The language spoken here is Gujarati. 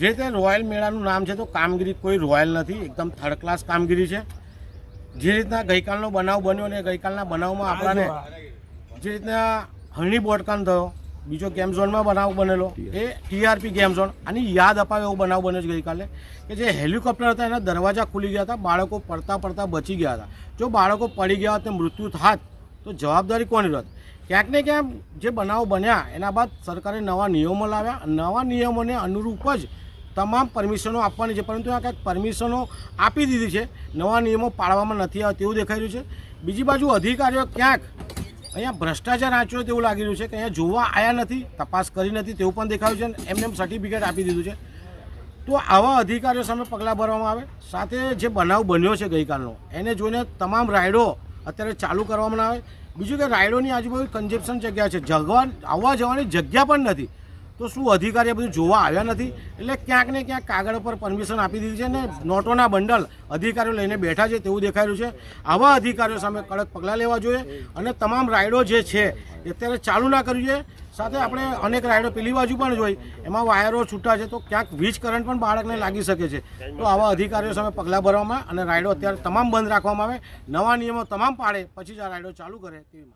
જે રીતે રોયલ મેળાનું નામ છે તો કામગીરી કોઈ રોયલ નથી એકદમ થર્ડ ક્લાસ કામગીરી છે. જે રીતના ગઈકાલનો બનાવ બન્યો અને ગઈકાલના બનાવમાં આપણાને જે રીતના હરણી બોટકાન થયો બીજો ગેમ ઝોનમાં બનાવ બનેલો એ ટીઆરપી ગેમ ઝોન આની યાદ અપાવે એવો બનાવ બન્યો છે ગઈકાલે કે જે હેલિકોપ્ટર હતા એના દરવાજા ખુલી ગયા હતા બાળકો પડતા પડતા બચી ગયા હતા. જો બાળકો પડી ગયા હોત ને મૃત્યુ થાત તો જવાબદારી કોની રહેત ક્યાંક ને ક્યાંક જે બનાવ બન્યા એના બાદ સરકારે નવા નિયમો લાવ્યા નવા નિયમોને અનુરૂપ જ તમામ પરમિશનો આપવાની છે. પરંતુ આ કાંઈક પરમિશનો આપી દીધી છે. નવા નિયમો પાળવામાં નથી આવતા તેવું દેખાઈ રહ્યું છે. બીજી બાજુ અધિકારીઓ ક્યાંક અહીંયા ભ્રષ્ટાચાર આચર્યો તેવું લાગી રહ્યું છે કે અહીંયા જોવા આવ્યા નથી, તપાસ કરી નથી તેવું પણ દેખાયું છે અને એમને એમ સર્ટિફિકેટ આપી દીધું છે. તો આવા અધિકારીઓ સામે પગલાં ભરવામાં આવે. સાથે જે બનાવ બન્યો છે ગઈકાલનો, એને જોઈને તમામ રાઇડો અત્યારે ચાલુ કરવામાં આવે. બીજું કે રાઇડોની આજુબાજુ કન્ઝેપ્શન જગ્યા છે. જગવા આવવા જવાની જગ્યા પણ નથી. તો શું અધિકારી બધું જોવા આવ્યા નથી? એટલે ક્યાંક ને ક્યાંક કાગળ પર પરમિશન આપી દીધી છે ને નોટોના બંડલ અધિકારીઓ લઈને બેઠા છે તેવું દેખાઈ રહ્યું છે. આવા અધિકારીઓ સામે કડક પગલાં લેવા જોઈએ અને તમામ રાઇડો જે છે અત્યારે ચાલુ ના કરવી જોઈએ સાથે આપણે અનેક રાઇડો પેલી બાજુ પણ જોઈ. એમાં વાયરો છૂટા છે તો ક્યાંક વીજ કરંટ પણ બાળકને લાગી શકે છે. તો આવા અધિકારીઓ સામે પગલાં ભરવામાં અને રાઇડો અત્યારે તમામ બંધ રાખવામાં આવે. નવા નિયમો તમામ પાડે, પછી જ આ રાઇડો ચાલુ કરે તેવી.